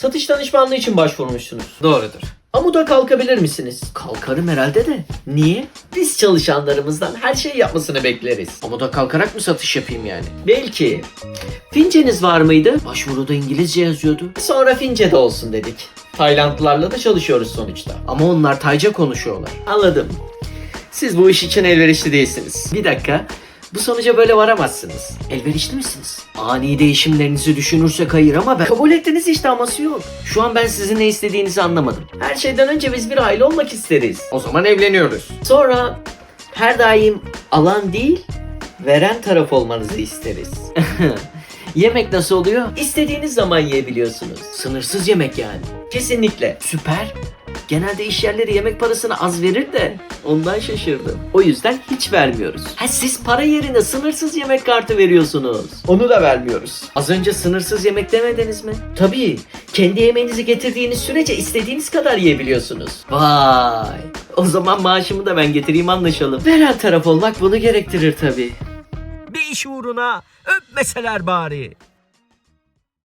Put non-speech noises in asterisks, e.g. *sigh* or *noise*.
Satış danışmanlığı için başvurmuşsunuz. Doğrudur. Amuda kalkabilir misiniz? Kalkarım herhalde de. Niye? Biz çalışanlarımızdan her şeyi yapmasını bekleriz. Amuda kalkarak mı satış yapayım yani? Belki. Finceniz var mıydı? Başvuruda İngilizce yazıyordu. Sonra Fince'de olsun dedik. Taylandlılarla da çalışıyoruz sonuçta. Ama onlar Tayca konuşuyorlar. Anladım. Siz bu iş için elverişli değilsiniz. Bir dakika. Bu sonuca böyle varamazsınız. Elverişli misiniz? Ani değişimlerinizi düşünürsek hayır ama ben... Kabul ettiniz işte aması yok. Şu an ben sizin ne istediğinizi anlamadım. Her şeyden önce biz bir aile olmak isteriz. O zaman evleniyoruz. Sonra her daim alan değil, veren taraf olmanızı isteriz. *laughs* Yemek nasıl oluyor? İstediğiniz zaman yiyebiliyorsunuz. Sınırsız yemek yani. Kesinlikle. Süper. Genelde iş yerleri yemek parasını az verir de ondan şaşırdım. O yüzden hiç vermiyoruz. Ha siz para yerine sınırsız yemek kartı veriyorsunuz. Onu da vermiyoruz. Az önce sınırsız yemek demediniz mi? Tabii. Kendi yemeğinizi getirdiğiniz sürece istediğiniz kadar yiyebiliyorsunuz. Vay. O zaman maaşımı da ben getireyim anlaşalım. Veren taraf olmak bunu gerektirir tabii. Bir iş uğruna öpmeseler bari.